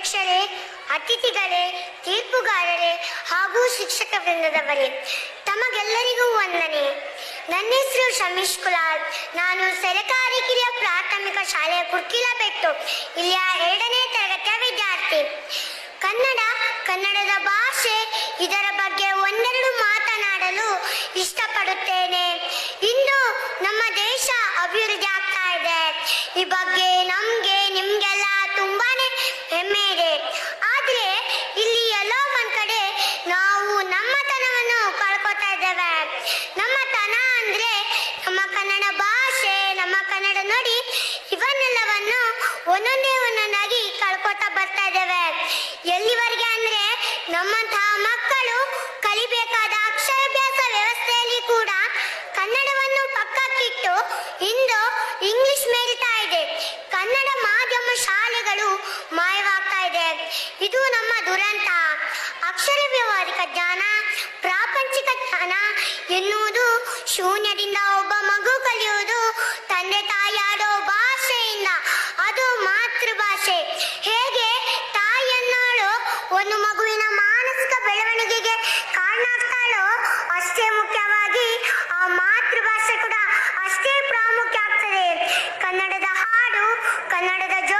ಅಧ್ಯಕ್ಷರೇ ಅತಿಥಿಗಳೇ, ತೀರ್ಪುಗಾರರೇ ಹಾಗೂ ಶಿಕ್ಷಕ ವೃಂದದವರೇ, ತಮಗೆಲ್ಲರಿಗೂ ವಂದನೆ. ನನ್ನ ಹೆಸರು ಶಮೀಶ್ ಕುಲಾಲ್ ನಾನು ಸರಕಾರಿ ಕಿರಿಯ ಪ್ರಾಥಮಿಕ ಶಾಲೆಯ ಕುರ್ಕಿಲಬೆಟ್ಟು ಇಲ್ಲಿಯ ಎರಡನೇ ತರಗತಿಯ ವಿದ್ಯಾರ್ಥಿ. ಕನ್ನಡ, ಕನ್ನಡದ ಭಾಷೆ, ಇದರ ಬಗ್ಗೆ ಒಂದೆರಡು ಮಾತನಾಡಲು ಇಷ್ಟಪಡುತ್ತೇನೆ. ಇಂದು ನಮ್ಮ ದೇಶ ಅಭಿವೃದ್ಧಿ ಆಗ್ತಾ ಇದೆ. ಈ ಬಗ್ಗೆ ನಮ್ಗೆ ಇದ್ದೇವೆ ನಮ್ಮತನ ಅಂದ್ರೆ ನಮ್ಮ ಕನ್ನಡ ಭಾಷೆ, ನಮ್ಮ ಕನ್ನಡ ನೋಡಿ, ಇವನ್ನೆಲ್ಲವನ್ನು ಒಂದೊಂದೇ ಒಂದೊಂದಾಗಿ ಕಳ್ಕೊತಾ ಬರ್ತಾ ಇದ್ದೇವೆ. ಎಲ್ಲಿವರೆಗೆ ಅಂದ್ರೆ ನಮ್ಮಂತಹ ಮಕ್ಕಳು ಕಲಿಬೇಕಾದ ಅಕ್ಷರಾಭ್ಯಾಸ ವ್ಯವಸ್ಥೆಯಲ್ಲಿ ಕೂಡ ಕನ್ನಡವನ್ನು ಪಕ್ಕಕ್ಕಿಟ್ಟು ಇಂದು ಇಂಗ್ಲಿಷ್ ಮೇಲ್ತಾ ಇದೆ. ಕನ್ನಡ ಮಾಧ್ಯಮ ಶಾಲೆಗಳು ಮಾಯವಾಗ್ತಾ ಇದೆ. ಇದು ನಮ್ಮ ಎನ್ನುವುದು ಶೂನ್ಯದಿಂದ ಒಬ್ಬ ಮಗು ಕಲಿಯುವುದು ತಂದೆ ತಾಯಾಡೋ ಭಾಷೆಯಿಂದ. ಅದು ಮಾತೃಭಾಷೆ. ಹೇಗೆ? ತಾಯಿಯನ್ನಾಳು ಒಂದು ಮಗುವಿನ ಮಾನಸಿಕ ಬೆಳವಣಿಗೆಗೆ ಕಾರಣ ಆಗ್ತಾಳೋ ಅಷ್ಟೇ ಮುಖ್ಯವಾಗಿ ಆ ಮಾತೃಭಾಷೆ ಕೂಡ ಅಷ್ಟೇ ಪ್ರಾಮುಖ್ಯ ಆಗ್ತದೆ. ಕನ್ನಡದ ಹಾಡು, ಕನ್ನಡದ ಜೋ